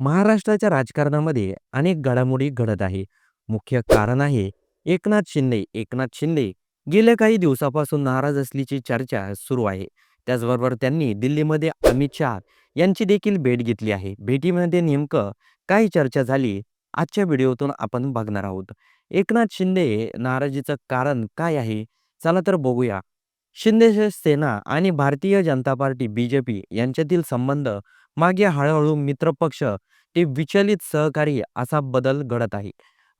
महाराष्ट्राच्या राजकारणामध्ये अनेक घडामोडी घडत आहे. मुख्य कारण आहे एकनाथ शिंदे. एकनाथ शिंदे गेल्या काही दिवसापासून नाराज असल्याची चर्चा सुरू आहे. त्याचबरोबर त्यांनी दिल्लीमध्ये अमित शहा यांची देखील भेट घेतली आहे. भेटीमध्ये नेमकं काय चर्चा झाली आजच्या व्हिडिओतून आपण बघणार आहोत. एकनाथ शिंदे नाराजीचं कारण काय आहे? चला तर बघूया. शिंदे सेना आणि भारतीय जनता पार्टी बीजेपी यांच्यातील संबंध मागे हळूहळू मित्रपक्ष ते विचलित सहकारी असा बदल घडत आहे.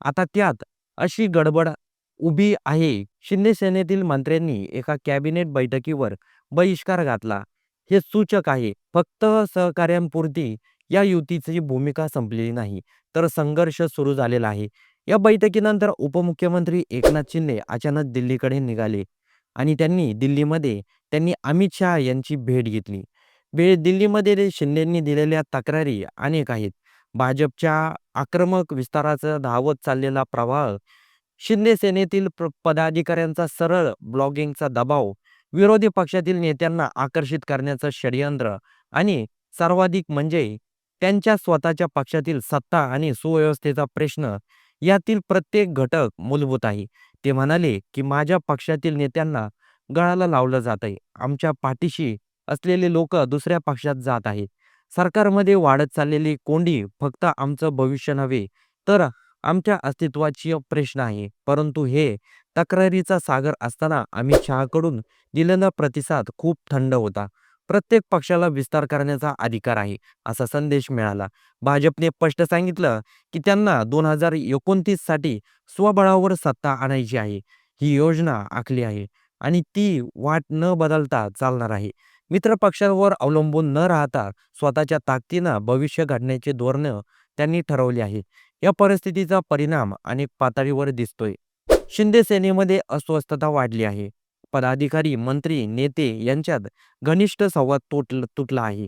आता त्यात अशी गडबड उभी आहे. शिंदेसेनेतील मंत्र्यांनी एका कॅबिनेट बैठकीवर बहिष्कार घातला. हे सूचक आहे. फक्त सहकार्यांपुरती या युतीची भूमिका संपलेली नाही, तर संघर्ष सुरू झालेला आहे. या बैठकीनंतर उपमुख्यमंत्री एकनाथ शिंदे अचानक दिल्लीकडे निघाले आणि त्यांनी दिल्लीमध्ये त्यांनी अमित शहा यांची भेट घेतली. बे दिल्लीमध्ये शिंदेंनी दिलेल्या तक्रारी अनेक आहेत. भाजपच्या आक्रमक विस्ताराचा धावत चाललेला प्रवाह, शिंदे सेनेतील पदाधिकाऱ्यांचा सरळ ब्लॉगिंगचा दबाव, विरोधी पक्षातील नेत्यांना आकर्षित करण्याचं षडयंत्र आणि सर्वाधिक म्हणजे त्यांच्या स्वतःच्या पक्षातील सत्ता आणि सुव्यवस्थेचा प्रश्न यातील प्रत्येक घटक मूलभूत आहे. ते म्हणाले, की माझ्या पक्षातील नेत्यांना गळाला लावलं जात आहे. आमच्या पाठीशी असलेले लोक दुसऱ्या पक्षात जात आहेत. सरकारमध्ये वाढत चाललेली कोंडी फक्त आमचं भविष्य नव्हे, तर आमच्या अस्तित्वाची प्रश्न आहे. परंतु हे तक्रारीचा सागर असताना अमित शहाकडून दिलेला प्रतिसाद खूप थंड होता. प्रत्येक पक्षाला विस्तार करण्याचा अधिकार आहे, असा संदेश मिळाला. भाजपने स्पष्ट सांगितलं, की त्यांना दोन हजार एकोणतीससाठी स्वबळावर सत्ता आणायची आहे. ही योजना आखली आहे आणि ती वाट न बदलता चालणार आहे. मित्रपक्षांवर अवलंबून न राहता स्वतःच्या ताकदीनं भविष्य घडण्याचे धोरण त्यांनी ठरवले आहे. या परिस्थितीचा परिणाम अनेक पातळीवर दिसतोय. शिंदे सेनेमध्ये अस्वस्थता वाढली आहे. पदाधिकारी, मंत्री, नेते यांच्यात घनिष्ठ संवाद तुटला तुटला आहे.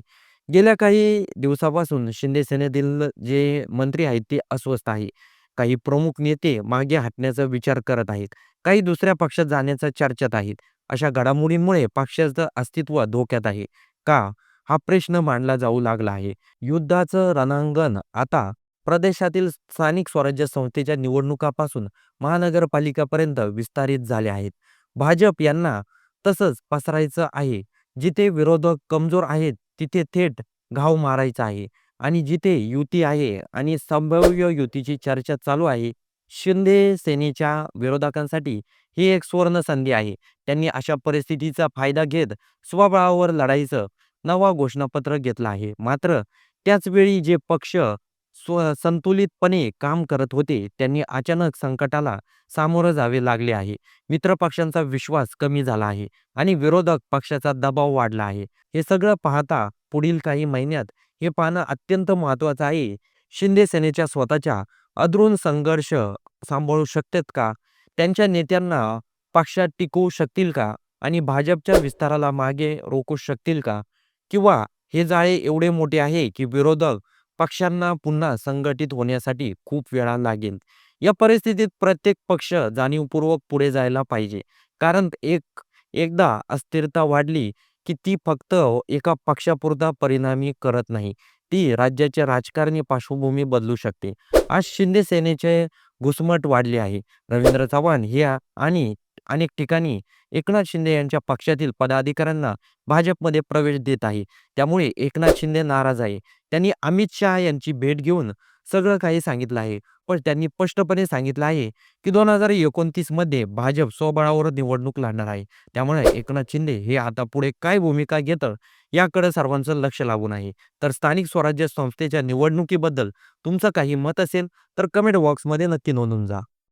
गेल्या काही दिवसापासून शिंदे सेनेतील जे मंत्री आहेत ते अस्वस्थ आहे. काही प्रमुख नेते मागे हटण्याचा विचार करत आहेत. काही दुसऱ्या पक्षात जाण्याच्या चर्चेत आहेत. अशा घडामोडींमुळे पक्षाचं अस्तित्व धोक्यात आहे. का? हा प्रश्न मांडला जाऊ लागला आहे. युद्धाचं रणांगण आता प्रदेशातील स्थानिक स्वराज्य संस्थेच्या निवडणुकापासून महानगरपालिकापर्यंत विस्तारित झाले आहेत. भाजप यांना तसंच पसरायचं आहे. जिथे विरोधक कमजोर आहेत, तिथे थेट घाव मारायचा आहे आणि जिथे युती आहे आणि संभाव्य युतीची चर्चा चालू आहे, शिंदे सेनेच्या विरोधकांसाठी ही एक सुवर्ण संधी आहे. त्यांनी अशा परिस्थितीचा फायदा घेत स्वबळावर लढाईचं नवा घोषणापत्र घेतलं आहे. मात्र त्याचवेळी जे पक्ष स्व संतुलितपणे काम करत होते, त्यांनी अचानक संकटाला सामोरं जावे लागले आहे. मित्रपक्षांचा विश्वास कमी झाला आहे आणि विरोधक पक्षाचा दबाव वाढला आहे. हे सगळं पाहता पुढील काही महिन्यात हे पाहणं अत्यंत महत्त्वाचं आहे. शिंदे सेनेच्या स्वतःच्या अधून संघर्ष सांभाळू शकतात का? त्यांच्या नेत्यांना पक्षात टिकवू शकतील का? आणि भाजपच्या विस्ताराला मागे रोखू शकतील का? किंवा हे जाळे एवढे मोठे आहे, की विरोधक पक्षांना पुन्हा संघटित होण्यासाठी खूप वेळा लागेल. या परिस्थितीत प्रत्येक पक्ष जाणीवपूर्वक पुढे जायला पाहिजे. कारण एक एकदा अस्थिरता वाढली, की ती फक्त एका पक्षापुरता परिणामी करत नाही. ती राज्याच्या राजकारणी पार्श्वभूमी बदलू शकते. आज शिंदे सेनेचे घुसमट वाढली आहे. रवींद्र चव्हाण या आणि अनेक ठिकाणी एकनाथ शिंदे यांच्या पक्षातील पदाधिकाऱ्यांना भाजपमध्ये प्रवेश देत आहे. त्यामुळे एकनाथ शिंदे नाराज आहे. त्यांनी अमित शहा यांची भेट घेऊन सगळं काही सांगितलं आहे. पण त्यांनी स्पष्टपणे सांगितलं आहे, की दोन हजार एकोणतीसमध्ये भाजप स्वबळावर निवडणूक लढणार आहे. त्यामुळे एकनाथ शिंदे हे आता पुढे काय भूमिका घेतं याकडे सर्वांचं लक्ष लागून आहे. तर स्थानिक स्वराज्य संस्थेच्या निवडणुकीबद्दल तुमचं काही मत असेल तर कमेंट बॉक्समध्ये नक्की नोंदून जा.